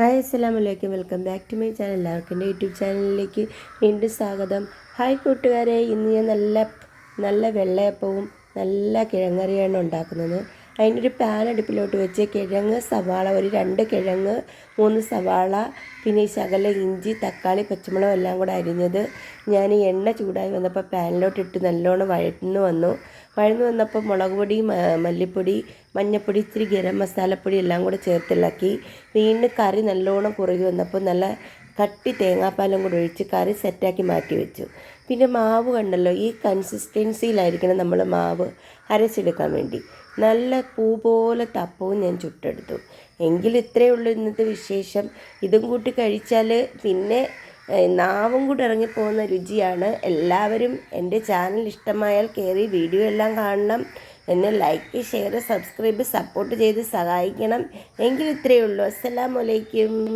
Hi അസ്സാം വലൈക്കും welcome back to my channel. എല്ലാവർക്കും എന്റെ യൂട്യൂബ് ചാനലിലേക്ക് വീണ്ടും സ്വാഗതം. ഹായ് കൂട്ടുകാരെ ഇന്ന് ഞാൻ നല്ല നല്ല വെള്ളയപ്പവും നല്ല കിഴങ്ങറിയാണ് ഉണ്ടാക്കുന്നത്. അതിനൊരു പാൻ അടുപ്പിലോട്ട് വെച്ച് കിഴങ്ങ് സവാള ഒരു രണ്ട് കിഴങ്ങ് മൂന്ന് സവാള പിന്നെ ഈ ശകല ഇഞ്ചി തക്കാളി പച്ചമുളക് എല്ലാം കൂടെ അരിഞ്ഞത് ഞാൻ എണ്ണ ചൂടായി വന്നപ്പോൾ പാനിലോട്ട് ഇട്ട് നല്ലോണം വഴന്നു വന്നു. വഴന്നു വന്നപ്പോൾ മുളക് പൊടി മല്ലിപ്പൊടി മഞ്ഞൾപ്പൊടി ഇത്തിരി ഗരം മസാലപ്പൊടി എല്ലാം കൂടെ ചേർത്തിളക്കി. വീണ്ടും കറി നല്ലോണം കുറുകി വന്നപ്പോൾ നല്ല കട്ടി തേങ്ങാപ്പാലും കൂടെ ഒഴിച്ച് കറി സെറ്റാക്കി മാറ്റി വെച്ചു. പിന്നെ മാവ് കണ്ടല്ലോ ഈ കൺസിസ്റ്റൻസിയിലായിരിക്കണം നമ്മൾ മാവ് അരച്ചെടുക്കാൻ വേണ്ടി. നല്ല പൂ പോലെ തപ്പവും ഞാൻ ചുട്ടെടുത്തു. എങ്കിൽ ഇത്രയേ ഉള്ളൂ ഇന്നത്തെ വിശേഷം. ഇതും കൂട്ടി കഴിച്ചാൽ പിന്നെ നാവും കൂടെ ഇറങ്ങിപ്പോകുന്ന രുചിയാണ്. എല്ലാവരും എന്റെ ചാനൽ ഇഷ്ടമായാൽ കയറി വീഡിയോ എല്ലാം കാണണം. എന്നെ ലൈക്ക് ഷെയർ സബ്സ്ക്രൈബ് സപ്പോർട്ട് ചെയ്ത് സഹായിക്കണം. എങ്കിൽ ഇത്രയേ ഉള്ളൂ. അസ്സലാമലൈക്കും